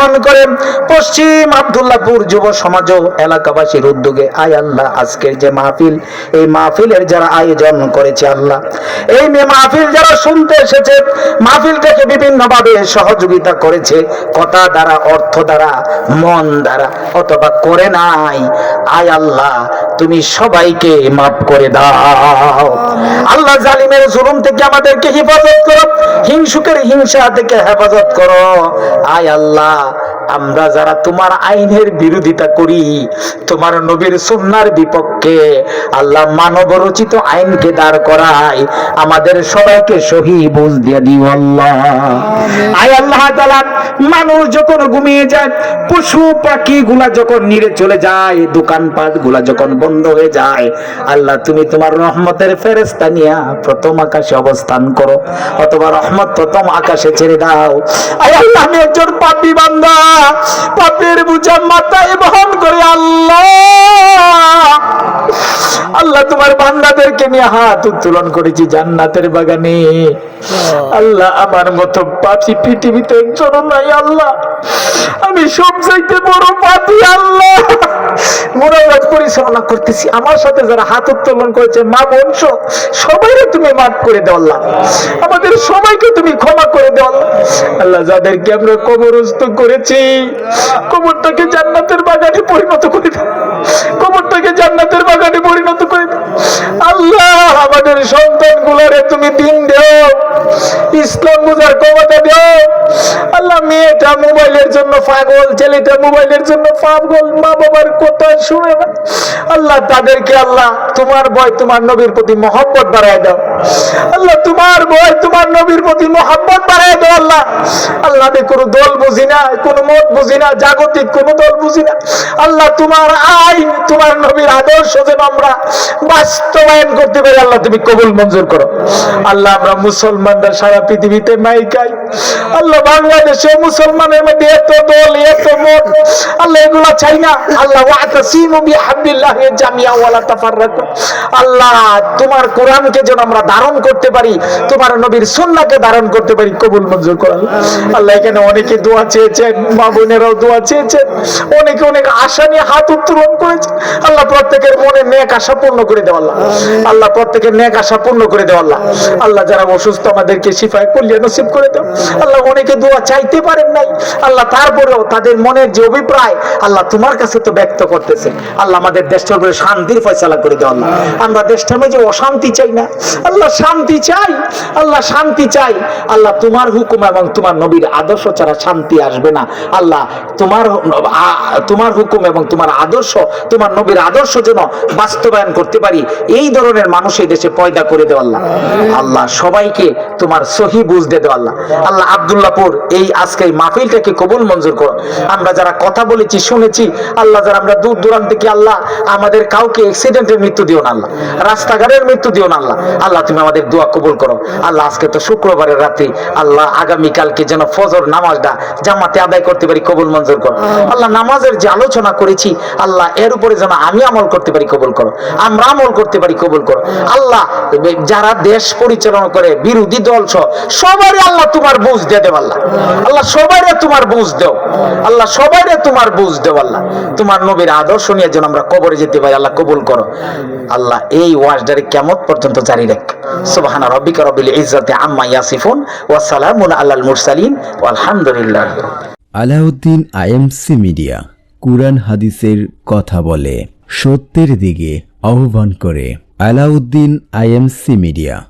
বহন করে পশ্চিম আবদুল্লাপুর যুব সমাজ এলাকাবাসীর উদ্যোগে, আয় আল্লাহ, আজকের যে মাহফিল, এই মাহফিলের যারা আয়োজন করেছে আল্লাহ, এই মে মাহফিল যারা শুনতে এসেছে, মাহফিলটাকে বিভিন্ন ভাবে সহযোগিতা করেছে, কথা দ্বারা, অর্থ দ্বারা, মন দ্বারা, অথবা করে নাই, আয় আল্লাহ, তুমি সবাইকে মাফ করে দাও। আল্লাহ জালিমের জুলুম থেকে আমাদেরকে হেফাজত করো হিংসুকের হিংসা থেকে হেফাজত করো। আয় আল্লাহ আমরা যারা তোমার আইনের বিরোধিতা করি তোমার নবীর সুন্নার বিপক্ষে আল্লাহ মানব রচিত আইনকে দাঁড় করায় আমাদের সবাইকে সহি বুঝ দিয়ে দিও আল্লাহ। আয় আল্লাহ তাআলা মানুষ যখন ঘুমিয়ে যায় পশু পাখি গুলা যখন নিরে চলে যায় দোকানপাটগুলা যখন বন্ধ হয়ে যায় আল্লাহ তুমি তোমার রহমতের ফেরেস্তা নিয়া প্রথম আকাশে অবস্থান করো অথবা রহমত প্রথম আকাশে ছেড়ে দাও। আয় আল্লাহ আমি একজন পাপি বান্দা। পাপের বুঝা মাথায় বহন করে আল্লাহ। আল্লাহ তোমার বান্দাদেরকে নিয়ে হাত উত্তোলন করেছি জান্নাতের বাগানে। আল্লাহ। আমার মতো পাপি পৃথিবীতে একজন নাই আল্লাহ। আমি সব চাইতে বড় পাপি আল্লাহ। মোনাজাত পরিচালনা করতেছি। আমার সাথে যারা হাত উত্তোলন করেছে মা বংশ সবাইকে তুমি মাফ করে দাও আল্লাহ। আমাদের সবাইকে তুমি ক্ষমা আল্লাহ যাদেরকে আমরা কবরস্থ করেছি, কবরটাকে জান্নাতের বাগানে পরিণত করে কবরটাকে জান্নাতের বাগানে পরিণত করে আল্লাহ, আমাদের সন্তান গুলারে তুমি দিন দেও, ইসলাম বুঝার ক্ষমতা দেও। আল্লাহ, মেয়েটা মোবাইলের জন্য পাগল, ছেলেটা মোবাইলের জন্য পাগল মা বাবার কথা শুনে না। আল্লাহ তাদেরকে আল্লাহ তোমার ভয়, তোমার নবীর প্রতি মহব্বত বাড়ায় দাও। আল্লাহ তোমার ভয়, তোমার নবীর প্রতি মহব্বত বাড়ায় দাও আল্লাহ। আল্লাহ কোনো দল বুঝি না, কোনো মত বুঝি না, জাগতিক কোনো দল বুঝি না। আল্লাহ তোমার আইন, তোমার নবীর আদর্শ যেন আমরা বাস্তবায়ন করতে পারি, আল্লাহ তুমি কবুল মঞ্জুর করো। আল্লাহ আমরা মুসলমানরা সারা পৃথিবীতে নাই খাই আল্লাহ বাংলাদেশে মুসলমানের মধ্যে এত দল, এত মত, আল্লাহ এগুলা চাই না। আল্লাহ ওয়াতাসিমু বিহাবলিল্লাহি জামিয়া ওয়ালা তাফাররাকু। আল্লাহ তোমার কোরআনকে যেন আমরা ধারণ করতে পারি তোমার নবীর সুন্নাহকে ধারণ করতে পারি কবুল মঞ্জুর করো আল্লাহ। এখানে অনেকে দোয়া চেয়েছেন মা বোনেরাও দোয়া চেয়েছেন অনেকে অনেক আশা নিয়ে হাত উত্তোলন করেছে আল্লাহ প্রত্যেকের মনে নেক আশা পূর্ণ করে দেওয়া আল্লাহ। আল্লাহ প্রত্যেকের নেক আশা পূর্ণ করে দেওয়া আল্লাহ। আল্লাহ যারা অসুস্থ আমাদেরকে শিফায় কল্যাণ নসিব করে দাও। আল্লাহ অনেকে দোয়া চাইতে পারেন নাই। আল্লাহ তারপরেও তাদের মনের যে অভিপ্রায় আল্লাহ তোমার কাছে তো ব্যক্ত করতেছে। আল্লাহ আমাদের দেশটার উপরে শান্তির ফয়সালা করে দেওয়া আমরা অশান্তি চাই না। আল্লাহ শান্তি চাই, আল্লাহ শান্তি চাই। আল্লাহ তোমার হুকুম এবং তোমার নবীর আদর্শ ছাড়া শান্তি আসবে না। আল্লাহ তোমার তোমার হুকুম এবং তোমার আদর্শ, তোমার নবীর আদর্শ যেন বাস্তবায়ন করতে পারি, এই ধরনের মানুষ এই দেশে পয়দা করে দেওয়া আল্লাহ। আল্লাহ সবাইকে তোমার সহি বুঝতে দেওয়া আল্লাহ। আল্লাহ আবদুল্লাপুর এই আজকে এই মাহফিলটাকে কবুল মঞ্জুর করো। আমরা যারা কথা বলেছি, শুনেছি, আল্লাহ যারা আমরা দূর দূরান্ত থেকে আল্লাহ আমাদের কাউকে অ্যাক্সিডেন্টের মৃত্যু দিও না আল্লাহ। রাস্তাঘাটের মৃত্যু দিও না আল্লাহ। আল্লাহ, তুমি আমাদের দোয়া কবুল করো। আল্লাহ, আজকে তো শুক্রবারের রাতে আল্লাহ আগামীকালকে যেন ফজর নামাজটা জামাতে আদায় করতে পারি, কবুল মঞ্জুর করো। আল্লাহ, নামাজের যে আলোচনা করেছি, আল্লাহ, এর উপরে যেন আমি আমল করতে পারি, কবুল করো। আমরা আমল করতে পারি, কবুল করো। আল্লাহ, যারা দেশ পরিচালনা করে, বিরোধী দল সহ সবারই আল্লাহ তোমার বুঝ দিয়ে দেব আল্লাহ। আল্লাহ, সবাই তোমার বুঝ দেও। আল্লাহ, সবাই তোমার বুঝ দেও আল্লাহ। তোমার নবীর আদর্শ নিয়ে যেন আমরা কবরে যেতে পারি আল্লাহ কবুল করো। আল্লাহ এই ওয়াজদারে কেমন পর্যন্ত জারি রাখ। সুবহানা রব্বিকা রবিল ইজ্জাতি আম্মা ইয়াসিফুন ওয়া সালামুন আলাল মুরসালিন আলহামদুলিল্লাহ আলাউদ্দিন আইএমসি মিডিয়া, কুরআন হাদিসের কথা বলে, সত্যের দিকে আহ্বান করে, আলাউদ্দিন আইএমসি মিডিয়া।